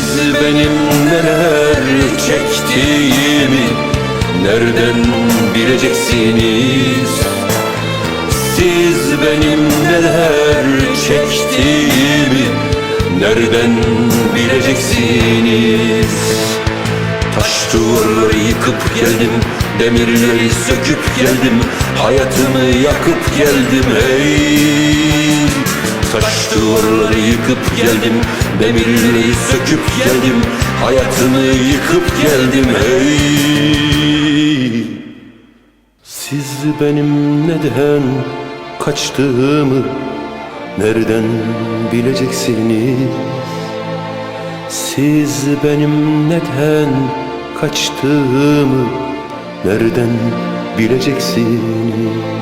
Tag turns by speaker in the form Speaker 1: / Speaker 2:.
Speaker 1: Siz benim neler çektiğimi nereden bileceksiniz? Siz benim neler çektiğimi nereden bileceksiniz? Taş duvarları yıkıp geldim Demirleri söküp geldim Hayatımı yakıp geldim hey duvarları yıkıp geldim. Demirleri söküp geldim. Hayatımı yıkıp geldim. Hey! Siz benim neden kaçtığımı Nereden bileceksiniz? Siz benim neden kaçtığımı nereden bileceksiniz?